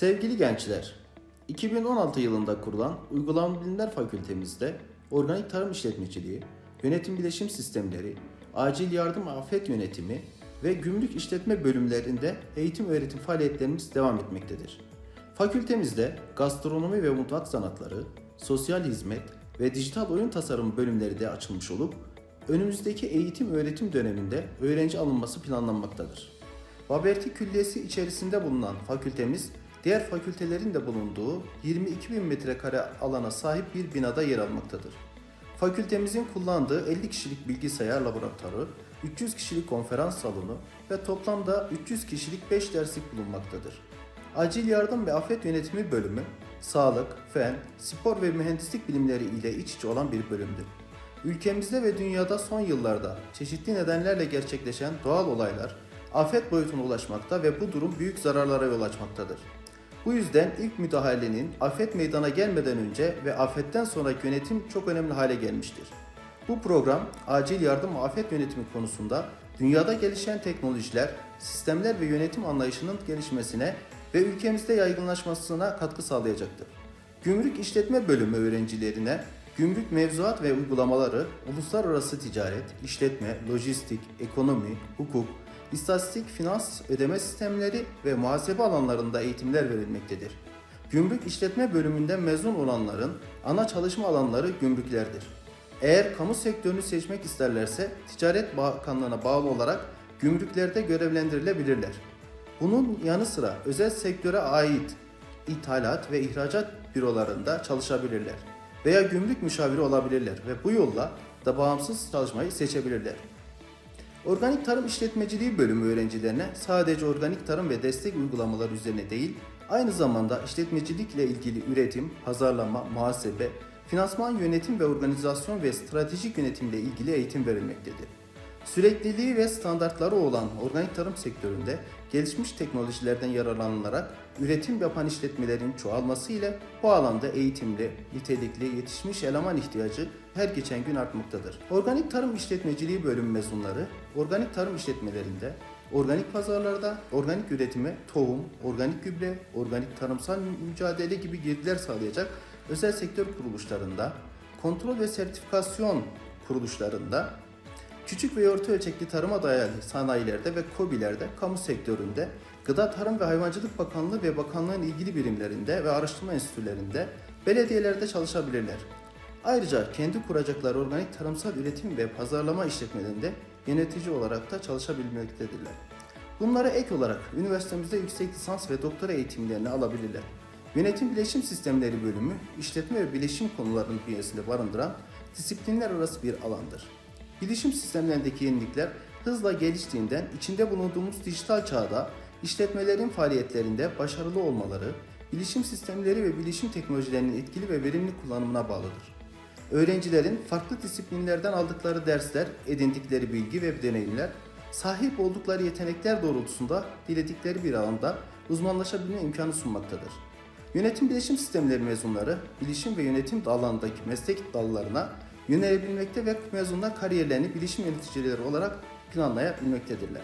Sevgili gençler, 2016 yılında kurulan Uygulama Bilimler Fakültemizde Organik Tarım İşletmeciliği, Yönetim Bileşim Sistemleri, Acil Yardım Afet Yönetimi ve Gümrük İşletme bölümlerinde eğitim öğretim faaliyetlerimiz devam etmektedir. Fakültemizde gastronomi ve mutfak sanatları, sosyal hizmet ve dijital oyun tasarımı bölümleri de açılmış olup önümüzdeki eğitim öğretim döneminde öğrenci alınması planlanmaktadır. Baberti Külliyesi içerisinde bulunan fakültemiz, diğer fakültelerin de bulunduğu 22 bin metrekare alana sahip bir binada yer almaktadır. Fakültemizin kullandığı 50 kişilik bilgisayar laboratuvarı, 300 kişilik konferans salonu ve toplamda 300 kişilik 5 derslik bulunmaktadır. Acil yardım ve afet yönetimi bölümü, sağlık, fen, spor ve mühendislik bilimleri ile iç içe olan bir bölümdür. Ülkemizde ve dünyada son yıllarda çeşitli nedenlerle gerçekleşen doğal olaylar afet boyutuna ulaşmakta ve bu durum büyük zararlara yol açmaktadır. Bu yüzden ilk müdahalenin afet meydana gelmeden önce ve afetten sonraki yönetim çok önemli hale gelmiştir. Bu program acil yardım afet yönetimi konusunda dünyada gelişen teknolojiler, sistemler ve yönetim anlayışının gelişmesine ve ülkemizde yaygınlaşmasına katkı sağlayacaktır. Gümrük İşletme Bölümü öğrencilerine gümrük mevzuat ve uygulamaları, uluslararası ticaret, işletme, lojistik, ekonomi, hukuk, istatistik, finans, ödeme sistemleri ve muhasebe alanlarında eğitimler verilmektedir. Gümrük İşletme Bölümünden mezun olanların ana çalışma alanları gümrüklerdir. Eğer kamu sektörünü seçmek isterlerse Ticaret Bakanlığı'na bağlı olarak gümrüklerde görevlendirilebilirler. Bunun yanı sıra özel sektöre ait ithalat ve ihracat bürolarında çalışabilirler veya gümrük müşaviri olabilirler ve bu yolla da bağımsız çalışmayı seçebilirler. Organik Tarım İşletmeciliği bölümü öğrencilerine sadece organik tarım ve destek uygulamaları üzerine değil, aynı zamanda işletmecilikle ilgili üretim, pazarlama, muhasebe, finansman yönetim ve organizasyon ve stratejik yönetimle ilgili eğitim verilmektedir. Sürekliliği ve standartları olan organik tarım sektöründe gelişmiş teknolojilerden yararlanılarak üretim yapan işletmelerin çoğalması ile bu alanda eğitimli, nitelikli, yetişmiş eleman ihtiyacı her geçen gün artmaktadır. Organik tarım işletmeciliği bölüm mezunları, organik tarım işletmelerinde, organik pazarlarda, organik üretime tohum, organik gübre, organik tarımsal mücadele gibi girdiler sağlayacak özel sektör kuruluşlarında, kontrol ve sertifikasyon kuruluşlarında, Küçük ve orta ölçekli tarıma dayalı sanayilerde ve KOBİ'lerde, kamu sektöründe, Gıda Tarım ve Hayvancılık Bakanlığı ve bakanlığın ilgili birimlerinde ve araştırma enstitülerinde, belediyelerde çalışabilirler. Ayrıca kendi kuracakları organik tarımsal üretim ve pazarlama işletmelerinde yönetici olarak da çalışabilmektedirler. Bunlara ek olarak üniversitemizde yüksek lisans ve doktora eğitimlerini alabilirler. Yönetim Bileşim Sistemleri bölümü, işletme ve bileşim konularının bünyesinde barındıran disiplinler arası bir alandır. Bilişim sistemlerindeki yenilikler hızla geliştiğinden içinde bulunduğumuz dijital çağda işletmelerin faaliyetlerinde başarılı olmaları, bilişim sistemleri ve bilişim teknolojilerinin etkili ve verimli kullanımına bağlıdır. Öğrencilerin farklı disiplinlerden aldıkları dersler, edindikleri bilgi ve deneyimler, sahip oldukları yetenekler doğrultusunda diledikleri bir alanda uzmanlaşabilme imkanı sunmaktadır. Yönetim bilişim sistemleri mezunları, bilişim ve yönetim alanındaki meslek dallarına yönelebilmekte ve mezunlar kariyerlerini bilişim yöneticileri olarak planlayabilmektedirler.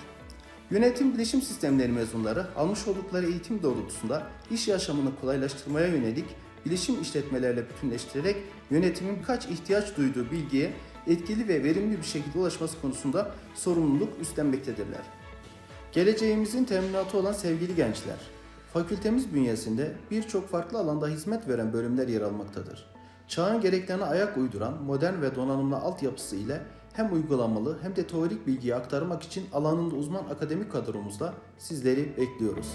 Yönetim bilişim sistemleri mezunları almış oldukları eğitim doğrultusunda iş yaşamını kolaylaştırmaya yönelik bilişim işletmelerle bütünleştirerek yönetimin kaç ihtiyaç duyduğu bilgiye etkili ve verimli bir şekilde ulaşması konusunda sorumluluk üstlenmektedirler. Geleceğimizin teminatı olan sevgili gençler, fakültemiz bünyesinde birçok farklı alanda hizmet veren bölümler yer almaktadır. Çağın gereklerine ayak uyduran modern ve donanımlı altyapısı ile hem uygulamalı hem de teorik bilgiyi aktarmak için alanında uzman akademik kadromuzda sizleri bekliyoruz.